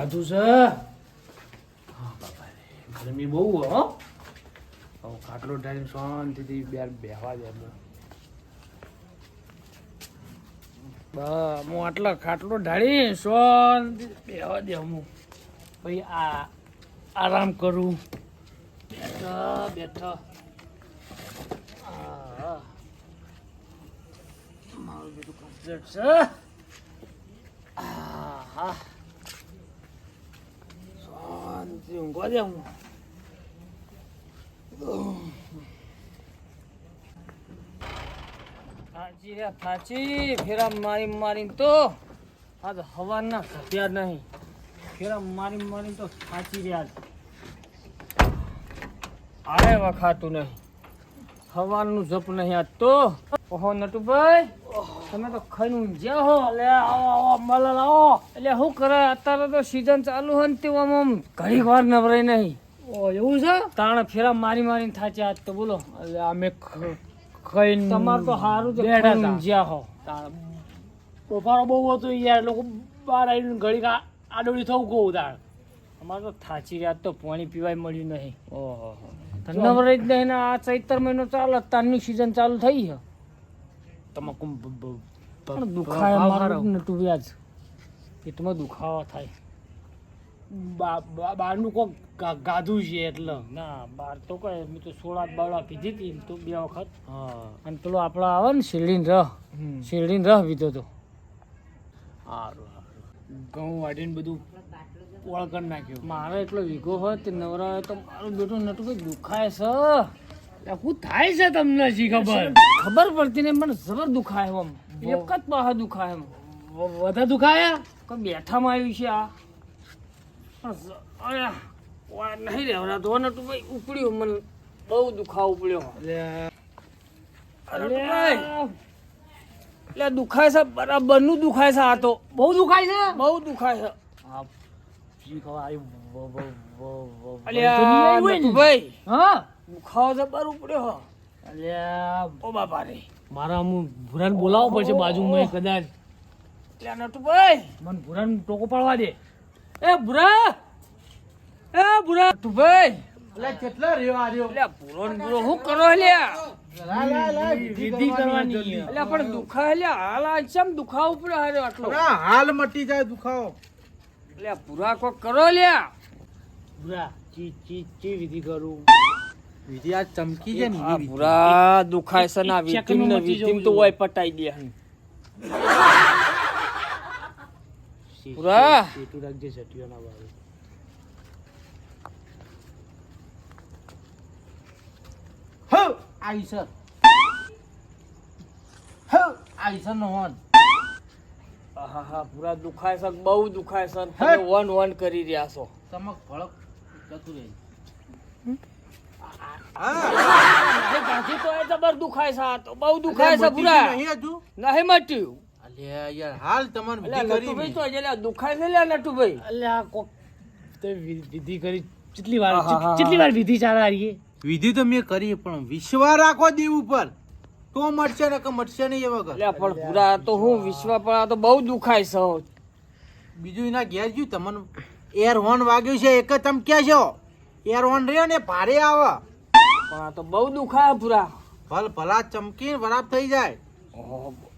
ગાધું છે? હા, બાપા ગરમી બહુ હો ખાટલો ઢાળીને શાંતિથી બે બેહવા દે એમને બા હું આટલા ખાટલો ઢાળી શાંતિ બેહવા દે હું પછી આ આરામ કરું. બેઠા બેઠા. મારું બધું કમ્પ્લીટ છે. આહા. ઊંઘવા દે હું રે થાચી ફેરા મારી મારીને તો આજ હવાના ઘટ્યા નહીં. ફેરા મારી મારી તો થાચી રહ્યા આરે વખાતું નહીં. હવાનું જપ નહીં આજ તો. ઓહો નટુભાઈ તમે તો ખાઈને ઊંઝ્યા હો? એટલે આવો આવો મલલ આવો. એટલે શું કરે? અત્યારે તો સીઝન ચાલુ હોય ને તેવામાં આમ ઘણી ઘડીક વાર નવરાય નહીં. ઓ એવું છે? તાણે ફેરા મારી મારીને થાચે આજ તો બોલો. એટલે અમે ખાઈને તમારે તો સારું છે ખાઈને ઊંઘ્યા હો. બફારો બહુ હતો યાર લોકો બહાર આવીને ઘડીક આ- આડોડી થવું કહું તાણ. અમારે તો થાચી રહ્યા તો પાણી પીવાય મળ્યું નહીં. ઓહો જ નહીં ને આ ચૈતર મહિનો ચાલે તારની સીઝન ચાલુ થઈ છે. તમાકુ દુખાય મારું નટુ વ્યાજ. પેટમાં દુખાવા થાય. બહારનું કોક ગાધું છે એટલે. ના બાર તો કઈ. મેં તો સોળા બાળા પીધી હતી ને તો બે વખત. અને પેલો આપણો આવે ને શેરડીન રહ. શેરડીન રહ પીધો તો. સારું ઘઉં વાટીને બધું ઓળ નાખ્યું. મારે એટલો વીઘો હોય તે નવરા હોય તો મારું બેટું નટું કઈ દુખાય છે. શું થાય છે તમને શી ખબર? ખબર પડતી ને મને જબર દુખાય એમ. એક જ પાસે દુખાય એમ. વધારે દુખાયા? કોઈ બેઠામાં આવ્યું છે આ? નહીં રહેવાના તો નટુ ભાઈ ઉપડ્યું મને. બહુ દુખાવ ઉપડ્યો. અરે. એટલે દુખાય છે બરાબરનું દુખાય છે આ તો. બહુ દુખાય છે? બહુ દુખાય છે. હા નટુભાઈ. હા? દુખાવો બરાબર ઉપડ્યો હો. અલ્યા ઓ બાપા રે મારા હું ભુરાન બોલાવવો પડશે બાજુમાં કદાચ. એટલે નટુભાઈ. મને ભુરાને ટોકો પાડવા દે. એ ભુરા. એ ભુરા. નટુભાઈ. એટલે કેટલા રહ્યો આ રહ્યો એટલે ભૂરો ને ભૂરો શું કરો લ્યા? લાય, લાય, લાય, વિધિ કરવાની એટલે પણ દુખાય લ્યા. હાલ આ ચમ દુખાવો પડે હારે આટલો? હાલ મટી જાય દુખાવો. એટલે પૂરા કોક કરો લ્યા. પૂરા ચી ચી ચી વિધિ કરું? વિધિ આ ચમકી છે ને. પૂરા દુખાય છે ના વિધિમ ને વિધિમ તો હોય પટાઈ દે હન. પૂરા સીટું રાખજે સટિયો ના વાળું. હો આઈ સર. હો આઈ સર નો હોન. હા પૂરા દુખાય છે બહુ દુખાય છે તમે વન વન કરી રહ્યા છો. ચમક ભળક જતું રહે. ગાંધી તો એ જબર દુખાય છે આ તો બહુ દુખાય છે પૂરા નહીં હજુ નહીં મટ્યું. અલ્યા યાર હાલ તમાર વિધિ કરી તો હજી લ્યા દુખાય છે લ્યા નટુભાઈ. અલ્યા કોક તે વિધિ કરી કેટલી વાર કેટલી વાર વિધિ ચાલે આ રહી વિધિ તો મેં કરી પણ વિશ્વાસ રાખો દેવ ઉપર. તો મટશે ને કે મટશે નહીં એ વગર. અલ્યા પણ પૂરા તો હું વિશ્વ પણ આ તો બહુ દુખાય છે. બીજું એના ઘેર ગયું તમને એર હોર્ન વાગ્યું છે એક જ તમે ક્યાં છો. એર હોર્ન રહ્યો ને ભારે આવે. પણ આ તો બહુ દુખાય પૂરા. ભલ ભલા ચમકી બરાબર થઈ જાય.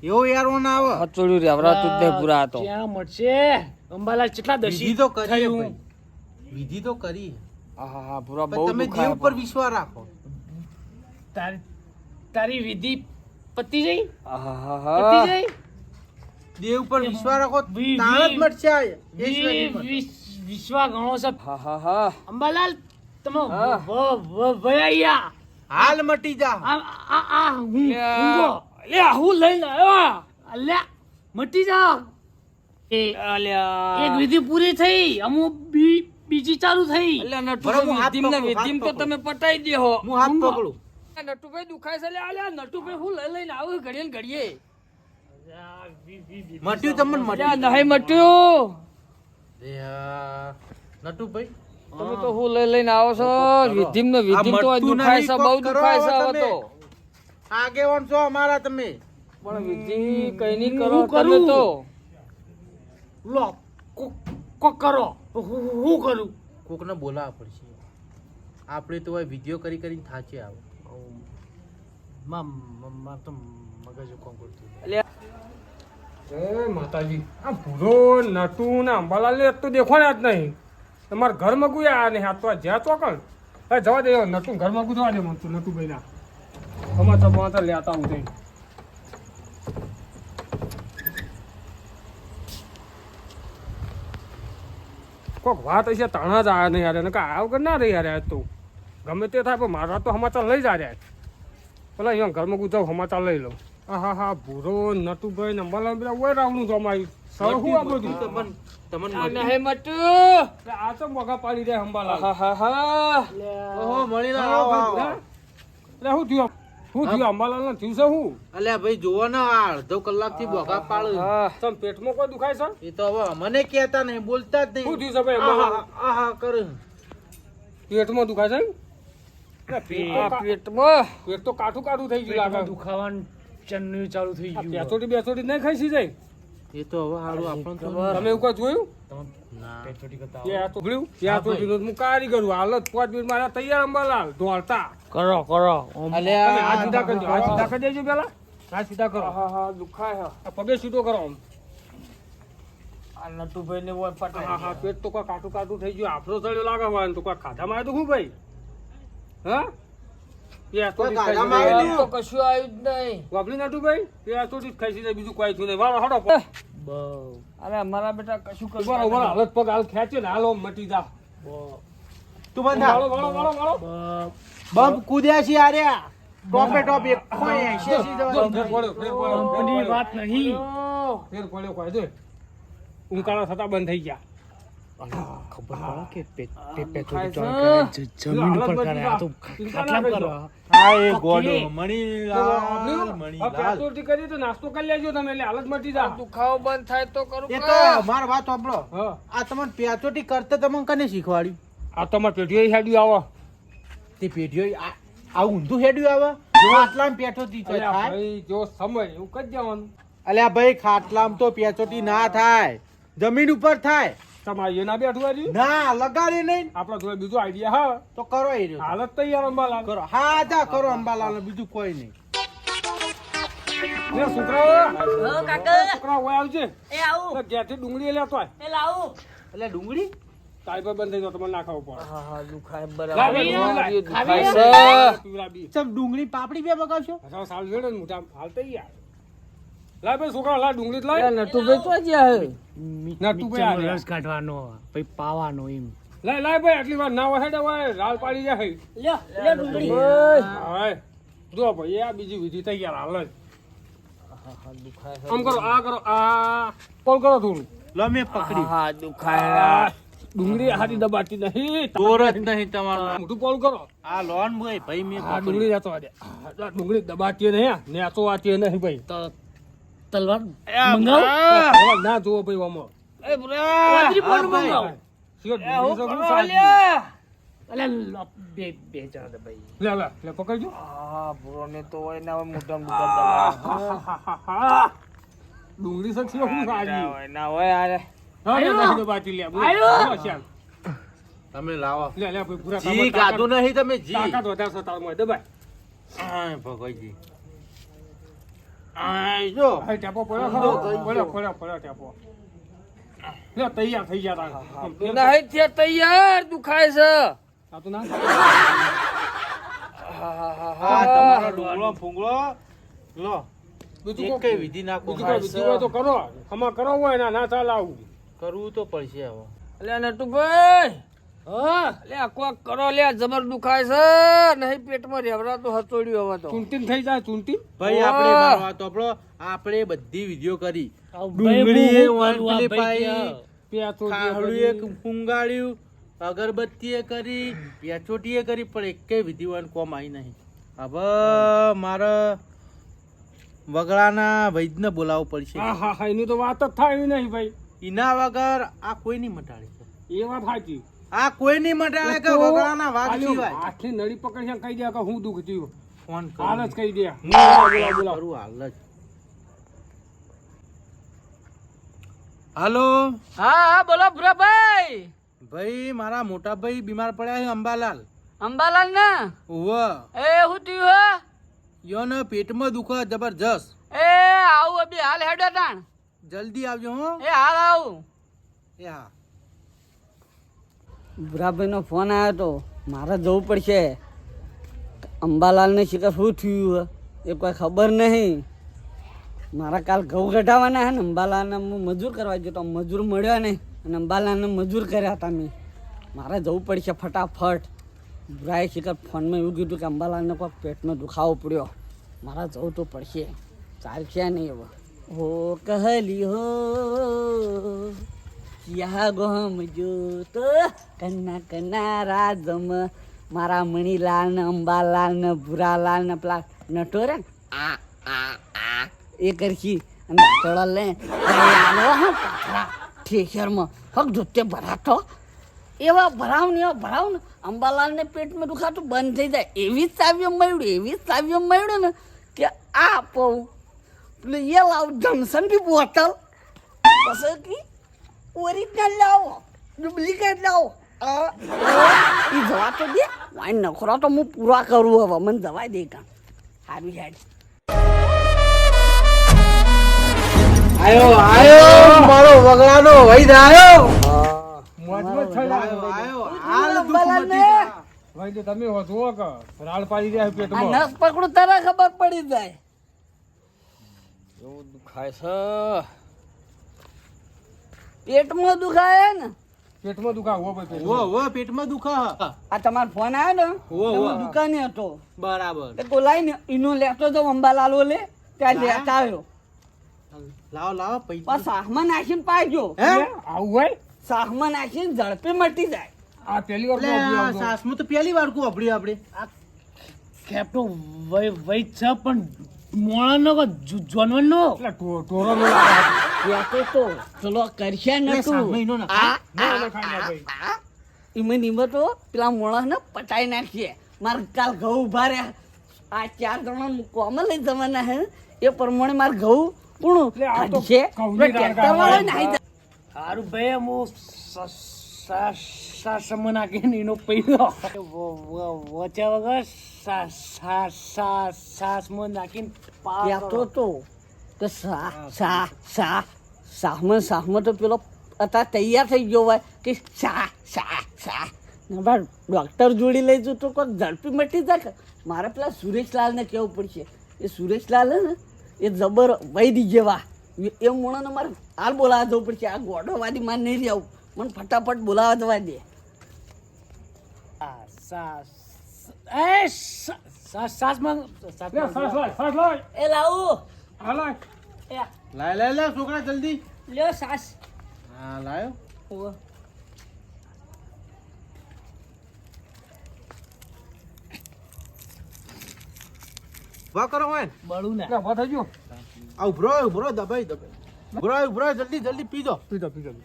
એવો યાર હોર્ન આવે. હચોડ્યું રેવરાતું જ નહીં પૂરા તો ક્યાં મળશે? અંબાલાલ કેટલા વિધિ દશી તો કરી. વિધિ તો કરી. આહાહા, પૂરા પણ બહુ તમે દેવ ઉપર વિશ્વાસ રાખો. તારી તારી વિધિ પતી જઈ? આહાહા. પતી જઈ? દેવ ઉપર વિશ્વાસ રાખો જ વિ- મળશે આ વિ- ઐશ્વર્યમાં. વિ- હા ગણો છે. આહાહા. અંબાલાલ તમે હા. વ- વ- વયાયા. હાલ મટી જા. આ હું લ્યા. હું લઈને આવ્યો. અલ્યા મટી જા. એક વિધિ પૂરી થઈ અમુક બી બીજી ચાલુ થઈ. વિધિમ તો તમે પટાઈ દેહો હું. હાથ પકડું. નટુભાઈ દુખાય છે લ્યા, અલ્યા, નટુભાઈ હું લઈ લઈને આવું ઘડીએ ને ઘડીએ. મટ્યું તમને અલ્યા, મટ્યું. નહીં મટ્યું. નટુભાઈ તમે તો હું લઈ લઈને આવો છો? વિધિમ નો વિધિમ તો દુખાય છે બહુ દુખાય છે હવે તો. આગેવાન છો અમારા તમે. પણ વિધિ કઈ નહીં હું કરો? તમે. તો. લો કોક કરો. હું હું કરું? કોકને બોલાવવા પડશે. આપણે તો હવે વીડિયો કરી કરીને થાચે આવો. માં તો મગજ કોમ કરતું એ માતાજી આ ભૂરો નટુ ને અંબાલાલ તું તો ને જ નહીં. તમારા ઘરમાં ગુયા આ નહીં તો જ્યાં ચોકણ હવે જવા દે નટું ઘરમાં કુ જવા દે મને તું નટું ભાઈ ના સમાચાર બમાચાર લેતા હું જઈને કોક વાત હશે, તાણા જ આવ્યા નહીં યાર કાંઈ આવ કે ના રહી યાર તું તો. ગમે તે થાય, પણ મારા તો સમાચાર લઈ જા રહ્યા પેલા અહીંયા ઘરમાં કુ સમાચાર લઈ લઉં. હા હા હા ભૂરો, નટુભાઈ ને મલા બધા ઓય રાવણું તો સર આ બધું? તમને તમને મટુ. આ તો મોગા પાડી દે અંબાલાલ હા હા હા. ઓહો મળી. એટલે શું થયો શું થયું અંબાલાલ ને થયું છે હું? અલ્યા ભાઈ જોવો ને આ અડધો કલાકથી બોગા પાડું. તમ પેટમાં કોઈ દુખાય છે? એ તો હવે મને કહેતા નહીં બોલતા જ શું નહીં થયું છે ભાઈ આ હા કર. પેટમાં દુખાય છે પેટમાં. પેટ તો કાઠું કાઠું થઈ ગયું લાગે. દુખાવાનું ચન્નું ચાલુ થઈ ગયું. બેસોડી બેસોડી નહીં ખાઈ જાય એ તો હવે હારું આપણને તમે એવું કોઈ જોયું? ના. આ આ. હું કારીગર હાલત પાંચ મિનિટ મારા તૈયાર અંબાલાલ દોડતા કરો કરો. તમે અલ્યા હાથ સીધા કરજો હાથ સીધા કરી દેજો પેલા. આ સીધા કરો. હા હા દુખાય હા. પગે સીધો કરો આમ. આ નટુભાઈ ને ઓય હા હા પેટ તો કોઈ કાટું કાટું થઈ ગયું. આફરો ચડ્યો લાગે હોય તો કોઈ ખાધામાં આવ્યું તો શું ભાઈ? હા? અરે અમારા બેટા કશું. હાલત પગ હાલ ખેંચે ને હાલો મટી જા. તું બંધ થા. વાળો વાળો વાળો બમ્પ કૂદ્યા છે આર્યા ટોપે ટોપ એક. વાત નહીં. ફેર પડ્યો કોઈ. જો ઉંકાળા થતા બંધ થઈ ગયા. ખબર પડે કે પે પે ખાય પેટોટી છે. જમીન ઉપર કરે આ તો ખાટલા પર હા એ ગોડો ઓકે. મણીલાલ મણીલાલ પેટ્રોલથી કરી તો નાસ્તો કરી લેજો તમે એટલે હાલત મટી જા દુખાવો બંધ થાય તો કરું એ તો માર વાત સાંભળો આ તમને પેચોટી કરતા તમને કને શીખવાડ્યું આ તમાર પેઢીઓ હેડ્યું આવો તે પેઢીઓ આ આ ઊંધું હેડ્યું આવે જો પેઠો થી તો થાય જો સમય એવું કરી જવાનું અલ્યા ભાઈ ખાટલામ તો પેચોટી ના થાય જમીન ઉપર થાય. તમારે એના બેઠું હાજી? ના લગાડી નહીં. આપડે જોડે બીજો આઈડિયા હા. તો કરો એ હાલત તૈયાર અંબાલાલ. કરો. હા જા કરો અંબાલાલ બીજું કોઈ નહીં. લે કાકા. છોકરા ઓય આવજે. એ આવું. ઘેરથી ડુંગળી લેતો એ લાવું. એટલે ડુંગળી? તારી પર બંધ થઈ તમારે ના ખાવું પડે. હા હા દુખાય બરાબર. ચમ ડુંગળી પાપડી બે બગાવશો? અઢાર સાલ જોડે ને મોટા. હાલ તૈયાર. લાય ભાઈ છોકરા લાય ડુંગળી જ ગયા હે. તો જ્યાં ભાઈ આ. રસ કાઢવાનો પછી પાવાનો એમ. લાય લાય ભાઈ આટલી વાર ના વહેડે હોય રાલ પાડી જાય લ્યો લ્યો ડુંગળી. હા જો ભાઈ આ બીજી વિધિ તૈયાર હાલ આમ કરો આ કરો આ કોલ કરો થોડું લો મેં પકડી. હા દુખાય આ ડુંગળી હારી દબાતી નહીં. દોર જ નહીં તમારો. મોટું કોલ કરો. આ લોન ભાઈ ભાઈ મેં ડુંગળી જતો દે આ ડુંગળી દબાતી નહીં ને તો આતી નહીં ભાઈ. તો તલવાર હવે ના જોવો ભાઈ ઓમો. એ બુરા. લો, બે બે જણા ભાઈ. લે લે લે પકડજો. હા ભૂરો ને તો હોય ના હોય ડુંગળી સક્ષી હું ખાજી ના હોય આરે. હા લે આયો. લે બોલ. આયો. બોલ, શ્યામ. તમે લાવો. લે લે પૂરા જી નહીં તમે જી. તાકાત વધારે છે તારામાં, દબાય. ભગવાનજી. જો. હા, ટેપો પડ્યો ઊંધો ખરો? થઈ પડ્યો પડ્યો પડ્યો ટેપો. લે તૈયાર થઈ ગયા તા નહીં થયા તૈયાર દુખાય છે. આ તો ના હા હા હા આ તમારો ડુંગળો ફૂંગળો. લો. બીજું કઈ વિધિ બીજું હોય તો કરો. આમાં કરો હોય ના ના ચાલ આવું કરવું તો પડશે હવે. એટલે નટુભાઈ. હા કોક કરો લ્યા જબર દુખાય છે. નહીં પેટમાં રેવરાતું હચોડ્યું હવે તો. ચૂંટીને થઈ જાય ચૂંટી? ભાઈ આપણે બધી વીડિયો કરી. આવ ડુંગળી ભાઈ, એ હું વાન કરું આ પેલી ભાઈ પાઈ. પેચો જે ખાહડું એક. ફૂંગાડ્યું અગરબત્તી એ કરી પેચોટી એ કરી પણ એકેય વિધિવાન કોમ આવી નહીં. હવે મારે વગડાના વૈદને બોલાવવું પડશે. હા હા હા એની તો વાત જ થાય નહીં ભાઈ. એના વગર આ કોઈ નહીં મટાડી. એ વાત સાચી. આ કોઈ નહીં મટાડે કે વગડાના વાઘ સિવાય? હાથની નળી પકડી કહી દે કે હું દુઃખ થયું. ફોન હાલ જ કહી દે. હું કરું હાલ જ. હાલો. હા હા બોલો ભૂરાભાઈ. ભાઈ મારા મોટા ભાઈ બીમાર પડ્યા છે અંબાલાલ. અંબાલાલ ને? ઉવ. એ શું થયું હે? યોને પેટમાં દુખે જબરજસ્ત. એ આવું અભી હાલ હેડો તાણ. જલ્દી આવજો હો. એ હાલ આવું. એ હા. ભૂરાભાઈનો ફોન આવ્યો તો મારે જવું પડશે. અંબાલાલને શિકાર શું થયું એ કોઈ ખબર નહીં. મારા કાલ ઘઉં કઢાવવાના હે ને, અંબાલાલને હું મજૂર કરવા ગયો તો મજૂર મળ્યો નહીં. અને અંબાલાલને મજૂર કર્યા હતા મેં. મારે જવું પડશે ફટાફટ. ભુરાએ શિકાર ફોનમાં એવું કીધું કે અંબાલાલને કોઈ પેટનો દુખાવો પડ્યો. મારા જવું તો પડશે. ચાલશે નહીં હવે. હો કહલી હો. યા ગોમ જોતો કન્ના કન્ના રાજમ. મારા મણીલાલ ને અંબાલાલ ને ભૂરાલાલ ને પેલા નટોરે આ આ આ. એ કરશી અને દાંતળો લે. આલો હા પાથરા ઠેસરમાં હક ધોતે ભરાતો. એવા ભરાવ ને એવા ભરાવ ને અંબાલાલને પેટમાં દુખાતું બંધ થઈ જાય. એવી જ ચાવીઓ મળ્યું એવી જ ચાવીઓ મળ્યું ને કે આ પઉં પેલું એ લાવ જમસન બી બોટલ. પછી કે? ઓરિજિનલ લાવો. ડુપ્લિકેટ લાવો. એ જવા તો દે. વાઈ નખરો તો હું પૂરા કરું હવે. મને જવા દે કાં સારું હેડ આયો આયો. મારો વગડાનો વૈદ આયો. મોજમાં થઈ આયો જાય. હાલ દુઃખ. ભાઈ જો. તમે હોતો કે. રાડ પાડી રહ્યા છે આ પેટમાં. નસ પકડું તારા ખબર પડી જાય. એવું દુખાય છે. પેટમાં દુખાય ને? પેટમાં દુખાવો ભાઈ ઓ ઓ પેટમાં દુખા આ તમારો ફોન આવ્યો ને? ઓ ઓ દુકાને હતો. બરાબર. એ તો ને ઇનો લેતો તો અંબાલાલ લે ત્યાં? લેતા આવ્યો. લાવો લાવો પૈસા. શાહમાં નાખીને પાજો હે? આવું હોય? શાહમાં નાખીને ઝડપે મટી જાય. આ પહેલી વાર આ. સાસમાં તો પહેલી વાર કો આપડી. આપણે કેપ્ટો વય વય છે પણ મોણાનો કે એટલે ટોરો નો યાતો તો ચલો કરશે નતું. આ. ઈમે નીમો તો પેલા મોણાને પટાઈ નાખીએ. મારે કાલ ઘઉં ઊભા રહ્યા. આ ચાર જણા કોમાં લઈ જવાના હે. એ પ્રમાણે મારે ઘઉં પૂણું કાઢશે. સારું ભાઈ હું સાસમ નાખીને એનો પૈસો વચ્ચે વગર સાસમાં નાખીને કહેતો તો કે સા સા સાહમાં સાહમાં તો પેલો અત્યારે તૈયાર થઈ ગયો હોય કે સા સા સા બાર ડૉક્ટર જોડી લઈ જતો તો ઝડપી મટી જાય કે મારે પેલા સુરેશલાલને કહેવું પડશે એ સુરેશલાલ ને એ જબર વૈદી જેવા એ- મોણાને મારે હાલ બોલાવવા જવું પડશે આ ગોડોવાદી માર નહીં રહેવું મને ફટાફટ બોલાવવા જવા દે. સાસ એ સા- સા- સાસમાં લે, સરસ લાય, સરસ લાય. એ લાવું આ લાય. લાય લાય લાય છોકરા જલ્દી લ્યો સાસ હા લાયો વા કરો હોય ને. બળું ને વા થઈ ગયો. આ ઉભરો ઉભરો દબાઈ દબાઈ ઉભરો ઉભરો જલ્દી જલ્દી પીજો પીજો પીજો આગે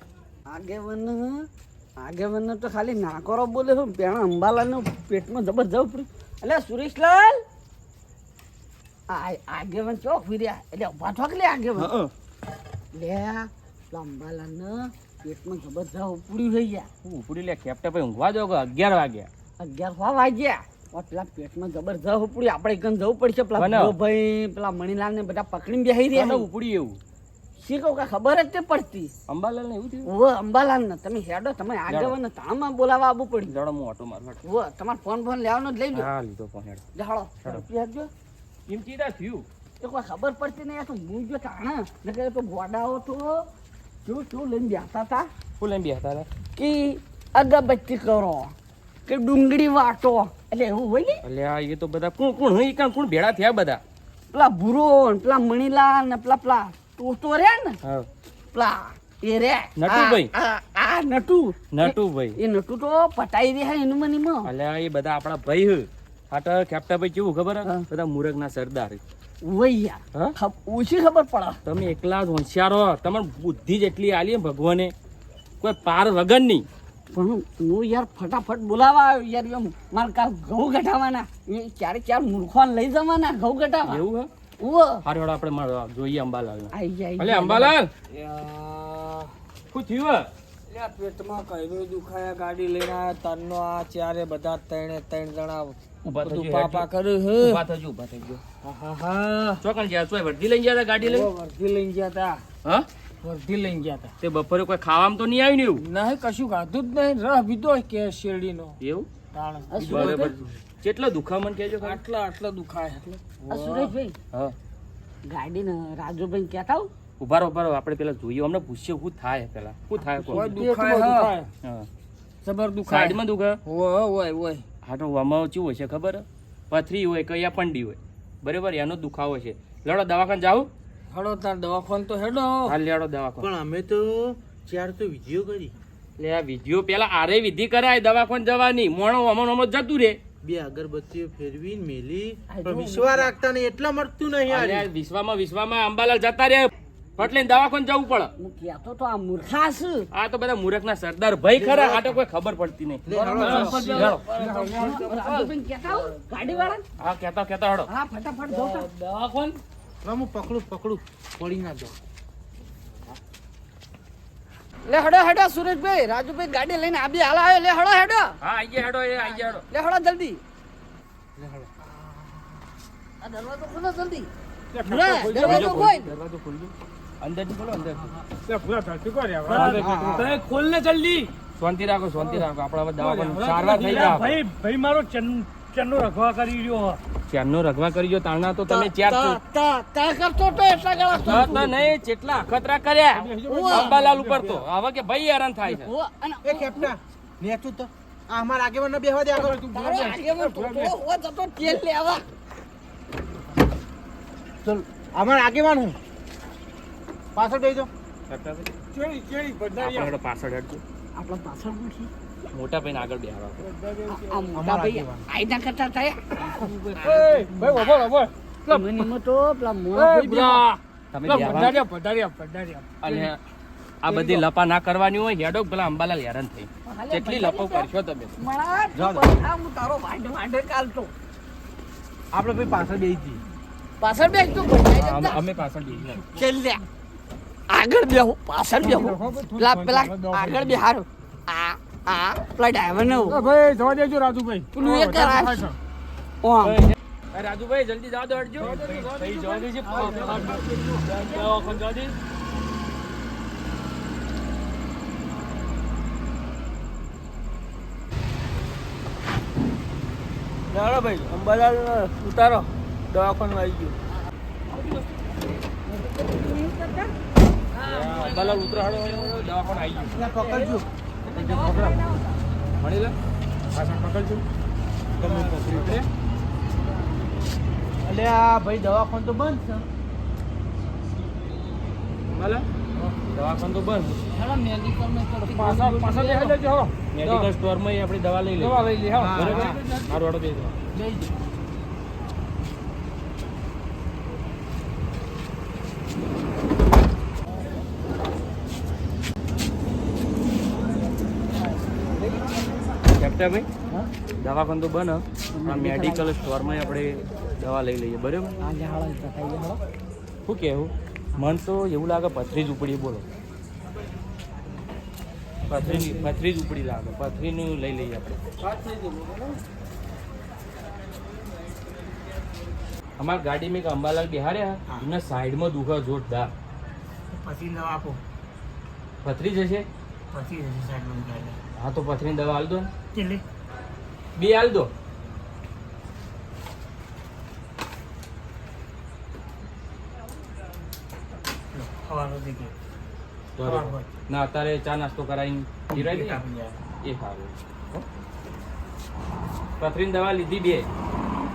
આગેવન આગેવન તો ખાલી ના કરો બોલે હું પેણા અંબાલાલનું પેટમાં જબર જવું પડ્યું. એટલે સુરેશલાલ આ આગેવન ચોક ફીર્યા એટલે ઊભા થોક લે આગેવન? લે અંબાલાલને પેટમાં જબર જવું ઉપડ્યું થઈ ગયા ઉપડી લે કેપ્ટન ભાઈ ઊંઘવા જાવ અગિયાર વાગ્યા? અગિયાર સો વાગ્યા. પેલા પેટમાં જબર જવું પડ્યું. આપણે એકન જવું પડશે. પેલા ભાઈ પેલા મણીલાલ ને બધા પકડીને બેસી રહ્યા ઉપડી એવું. શી કહું કે ખબર જ તે પડતી. અંબાલાલ ને એવું થયું? ઓ અંબાલાલ ને તમે હેડો તમે આગેવન તામાં બોલાવા આવવું પડ્યું. જડો હું ઓટો મારવા ઓ તમારો ફોન ફોન લેવાનો જ લઈ લો હા લીધો ફોન હેડ. જાળો ઝડપી આપજો એમ કીધા થયું. એ કોઈ ખબર પડતી નહીં આ તો હું જો તાણા. ને તો ગોડાઓ તો શું શું લઈને બેઠા હતા? કે અગરબત્તી કરો કે ડુંગળી વાટો. એટલે એવું હોય ને? એટલે આ એ તો બધા કોણ કોણ હોય કાં કોણ ભેળા થયા બધા? પેલા ભૂરો ને પેલા મણીલાલ ને પેલા પેલા ટોટો રે ને. હા. પેલા એ રે. નટુભાઈ. આ નટુ. નટુભાઈ. એ નટુ તો પટાઈ રહ્યા એનું મની માં અલ્યા એ બધા આપણા ભાઈ હે. આ તો ભાઈ કેવું ખબર બધા મુરગ ના સરદાર વૈયા ઓછી ખબર પડે. તમે એકલા જ હોશિયાર હો. તમારી બુદ્ધિ જેટલી આલી ભગવાને. કોઈ પાર વગર નહીં. પણ હું યાર ફટાફટ બોલાવા આવ્યો યાર એમ. મારે કાલ ઘઉં એ ક્યારે ક્યારે મૂર્ખોને લઈ જવાના ઘઉં કઢાવવા એવું હે? હારું આપણે મળવા જોઈએ અંબાલાલ. આઈ અલે અંબાલાલ! શું થયું પેટમાં કઈનો દુખાયા ગાડી લઈને આયા તારનો આ ચારે બધા ત્રણે ત્રણ જણા થજો, બધું પાપા. કર્યું હે? ઊભા થજો, ઊભા થજો. હા હા ચોકણ ગયા ચોય વર્ધી લઈને ગયા હતા ગાડી લઈને? વર્ધી લઈને ગયા તા હા? વર્ધી લઈને ગયા તા તે બપોરે કોઈ ખાવામાં તો નહીં આવ્યું ને એવું? નહીં કશું ખાધું જ નહીં. રહ કે કે શેરડીનો. એવું? બરાબર. કેટલો દુખામણ કહેજો આટલા આટલા દુખાય એટલે આ સુરેશભાઈ હા. ગાડીને રાજુભાઈ કહેતા આવું ઊભા રહો ઊભા રહો. આપણે પેલા જોઈએ. અમને પૂછીએ શું થાય પેલા શું થાય કોઈ દુખાય હા. જબર દુખાય. સાઈડમાં દુખે? હોય હોય હોય. હા તો આમાં કેવું હોય છે ખબર? પથરી હોય કે યાપંડી હોય. બરાબર? એનો દુખાવો છે. લડો દવાખાને જાવ હળો તાર દવાખાન તો હેડો. હા લેડો દવાખાન. પણ અમે તો ચાર તો વિધિઓ કરી. લે આ વિધિઓ પેલા આરે વિધિ કરાય દવાખાન જવાની. મોણો અમણ અમણ જતું રે બે અગરબત્તીઓ ફેરવી મેલી. પણ વિશ્વા રાખતા નહીં એટલા મળતું નહીં યાર વિશ્વામાં વિશ્વામાં અંબાલાલ જતા રહ્યા. એટલે દવાખાને જવું પડે. હું કહેતો તો આ મૂર્ખા છે આ તો બધા મૂર્ખના સરદાર ભાઈ ખરા આ તો કોઈ ખબર પડતી નહીં. ગાડી ગાડીવાળા હા કેતા કેતા હડો હા ફટાફટ દવાખાન? હું પકડું પકડું. પડી ના જાઉં. લે હડો હેડો સુરેશભાઈ રાજુભાઈ ગાડી લઈને આબી હાલ આવ્યો. લે હડો હેડો. હા આઈ ગયા હેડો એ આઈ ગયા હેડો. લે હડો જલ્દી. લે, હડો. આ દરવાજો ખોલો જલ્દી. દરવાજો ખોલ. દરવાજો ખોલ અંદરથી બોલો અંદર ખોલ ને જલ્દી. શાંતિ રાખો શાંતિ રાખો. આપણા દવાખાને સારવાર થઈ ગયા ભાઈ ભાઈ મારો ચન્ન રખવા કરી રહ્યો ચારનો રગવા કરી જો તાણા તો તમે ચાર તા તા કરતો તો એટલા ગળા તો તો નહીં જેટલા અખતરા કર્યા અંબાલાલ ઉપર તો. હવે કે ભાઈ હેરાન થાય છે. એ કેપ્ટા નેચું તો. આ અમાર આગેવાન ને બેહવા દે આગળ. તું તારો આગેવાન તો ઓ જતો તેલ લેવા. ચલ અમાર આગેવાન હું? પાછળ બેસજો આપણે હેડો પાછળ હેડજો. આપણો પાછળ નથી મોટા ભાઈને આગળ બેહાડો મોટા ભાઈ આઈના કરતા થાય. ભાઈ તો પેલા મોણા તમે પધાર્યા પધાર્યા પધાર્યા. અને આ બધી લપા ના કરવાની હોય હેડો પેલા અંબાલાલ હેરાન થઈ. કેટલી લપો કરશો તમે. મણા હું તારો વાંઢ વાંઢ કાલતો આપણે ભાઈ પાછળ બેસી જઈએ. પાછળ બેસ તો અમે- પાછળ બેસીએ. ચલ લે. આગળ બેહો પાછળ બેહો. પેલા પેલા આગળ બેહારો આ આ પેલા ડ્રાઈવર ને ભાઈ જવા દેજો રાજુભાઈ. તું એ કરાશ એ રાજુભાઈ જલ્દી જવા દેજે. ચાલો ભાઈ અંબાલાલ ઉતારો. દવાખાનું આવી ગયું. અંબાલાલ ઉતરાડો દવાખાનું આવી ગયું. લે, પકડજો મળી લે પાછળ પકડજો ગમે પકડી લે એટલે આ ભાઈ દવાખાન તો બંધ છે. ભલે. દવાખાન તો બંધ. પાછા પાછા દેખાઈ જજો મેડિકલ સ્ટોરમાં આપણે દવા લઈ લઈએ. દવા લઈ લે હા. હા. બરાબર મારું દવા બેસજો કેપ્ટા ભાઈ? દવાખાનું તો બને. મેડિકલ સ્ટોરમાં આપણે દવા લઈ લઈએ. બરાબર? શું કહેવું મન તો એવું લાગે પથરી જ ઉપડી બોલો. પથરી પથરી જ ઉપડી લાગે. પથરીનું લઈ લઈએ આપણે. અમારી ગાડી મેં અંબાલાલ બિહાર્યા એમને સાઈડમાં દુખા જોરદાર. પછી દવા આપો. પથરી જશે પછી સાઈડમાં હા તો પથરીની દવા હાલ દો ને. કેટલી બે હાલ દો. ના અત્યારે ચા નાસ્તો કરાવીને જીરાઈ દઈએ. એ સારું પથરીની દવા લીધી બે.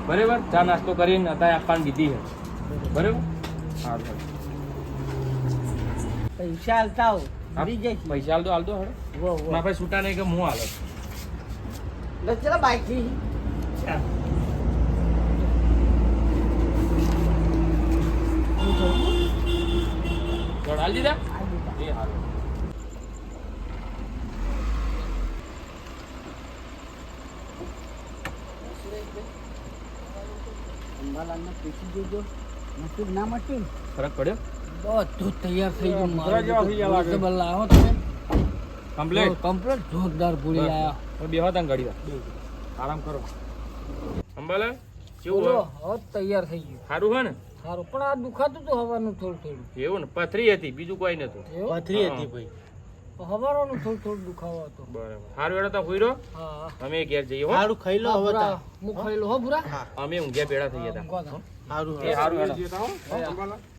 બરાબર? ચા નાસ્તો કરીને અત્યારે આપવાની દીધી છે. બરાબર? સારું પૈસા હાલતા પૈસા હાલ દો હાલ. દો વો મારા પાસે છૂટા નહીં કે હું હાલો દીધા એ સારું અંબાલાલને પૂછી જોજો નસીબ ના મટ્યું ફરક પડ્યો બધું તૈયાર થઈ ગયું મારો જેવા થઈ ગયા લાગે. લાવો તમે કમ્પ્લીટ કમ્પ્લીટ જોરદાર પૂરી આયા. બેહો તાં ઘડી આરામ કરો. અંબાલે કેવું હો હવે તૈયાર થઈ ગયું. સારું હે ને? સારું પણ આ દુખાતું તો હવાનું થોડું થોડું. એવું ને? પથરી હતી બીજું કોઈ નતું. પથરી હતી ભાઈ. હવારોનું થોડું થોડું દુખાવો હતો. બરાબર. સારું એડો તો હુઈ હા. અમે ઘેર જઈએ હો. સારું ખાઈ લો હવે. હું ખાઈ લો હો ભૂરા અમે ઊંઘ્યા ભેળા થઈ ગયા હતા. સારું એ સારું હેડો.